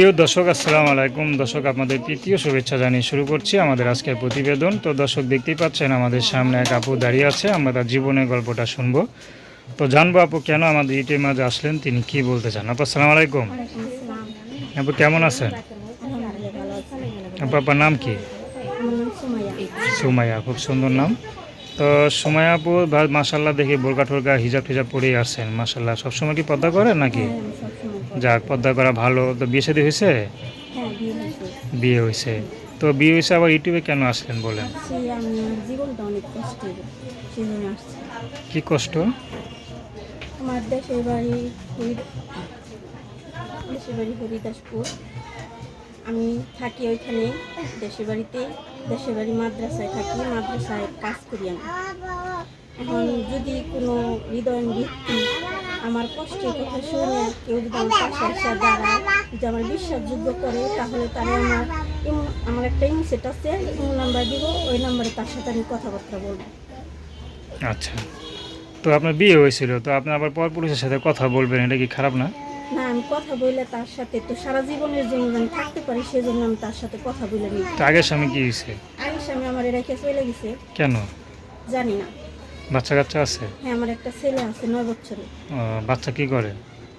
প্রিয় দর্শক আসসালামু আলাইকুম। দর্শক আপনাদের তৃতীয় শুভেচ্ছা জানিয়ে শুরু করছি আমাদের আজকের প্রতিবেদন। তো দর্শক দেখতেই পাচ্ছেন আমাদের সামনে এক আপু দাঁড়িয়ে আছে। আমরা তার জীবনের গল্পটা শুনব। তো জানব আপু কেন আমাদের ইটের মাঝে আসলেন? তিনি কি বলতে চান? আপু আসসালামু আলাইকুম। আপু কেমন আছেন? আপু আপনার নাম কি? সুমাইয়া খুব সুন্দর নাম। তো সুমাইয়া আপু মাসাল্লাহ দেখি বোরকা টোরকা হিজাব টিজাব পরেই আসছেন মাসাল্লাহ সবসময় কি পদ্মা করেন নাকি? হ্যাঁ যাক পদ্মা করা ভালো। তো বিয়ে হয়েছে? হ্যাঁ বিয়ে হয়েছে। তো বিয়ে হয়েছে আবার ইউটিউবে কেন আসলেন বলেন? কি কষ্ট? আমার দেশের বাড়ি দেশের বাড়ি হরিদাসপুর। আমি থাকি ওইখানে দেশের বাড়িতে দেশের বাড়ি মাদ্রাসায় থাকি, মাদ্রাসায় কাজ করি আমি। এখন যদি কোনো হৃদয় ব্যক্তি আমার কষ্টের কথা শুনে কেউ যদি আমার পাশে এসে দাঁড়ায়, যদি আমার বিশ্বাসযোগ্য করে, তাহলে তারা আমার আমার একটা ইনসেট আছে ইমো নাম্বার দিব, ওই নাম্বারে তার সাথে আমি কথাবার্তা বলব। আচ্ছা। তো আপনার বিয়ে হয়েছিল, তো আপনি আবার পর পুরুষের সাথে কথা বলবেন, এটা কি খারাপ না? না আমি কথা বললে তার সাথে তো সারা জীবনের জন্য আমি থাকতে পারি সেজন্য আমি তার সাথে কথা বলে নিই। তো আগের স্বামী কি হয়েছে আগে স্বামী আমার রেখে চলে গেছে। কেন? জানি না। বাচ্চা কাচ্চা আছে? হ্যাঁ আমার একটা ছেলে আছে নয় বছরে বাচ্চা কি করে?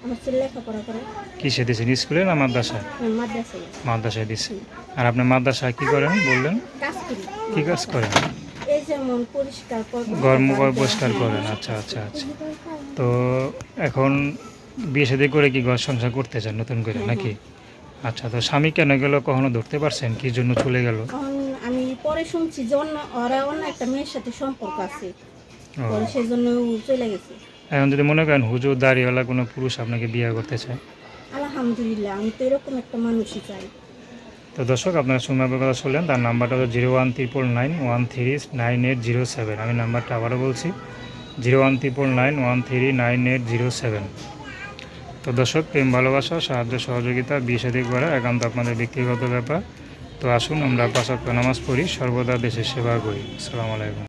আমার ছেলে লেখাপড়া করে। কিসে দিয়েছেন স্কুলে না মাদ্রাসায়? মাদ্রাসায়। মাদ্রাসায় দিচ্ছে আর আপনি মাদ্রাসায় কি করেন বললেন? কাজ করি। কি কাজ করেন? এই যেমন পরিষ্কার পরিচ্ছন্ন ঘর পরিষ্কার। করেন আচ্ছা আচ্ছা আচ্ছা। তো এখন বিয়ে শাদী করে কি ঘর সংসার করতে চান নতুন করে নাকি? আচ্ছা তো স্বামী কেন গেল কখনো ধরতে পারছেন? কি জন্য চলে গেল? আমি পরে শুনছি যে অন্য ওরা অন্য একটা মেয়ের সাথে সম্পর্ক আছে। পরে সেই জন্য চলে গেছে। এখন যদি মনে করেন হুজুর দাড়িওয়ালা কোনো পুরুষ আপনাকে বিয়ে করতে চায়? আলহামদুলিল্লাহ আমি তো এরকম একটা মানুষই চাই। তো দর্শক আপনারা সুমাবের কথা শুনলেন তার নাম্বারটা হলো zero one triple nine one three nine eight zero seven. আমি নাম্বারটা আবারও বলছি zero one triple nine one three nine eight zero seven. তো দর্শক, প্রেম, ভালোবাসা, সাহায্য, সহযোগিতা সাদী করা একান্ত আপনাদের ব্যক্তিগত ব্যাপার। তো আসুন, আমরা পাঁচক্য নামাজ পড়ি, সর্বদা দেশের সেবা করি। আসসালামু আলাইকুম।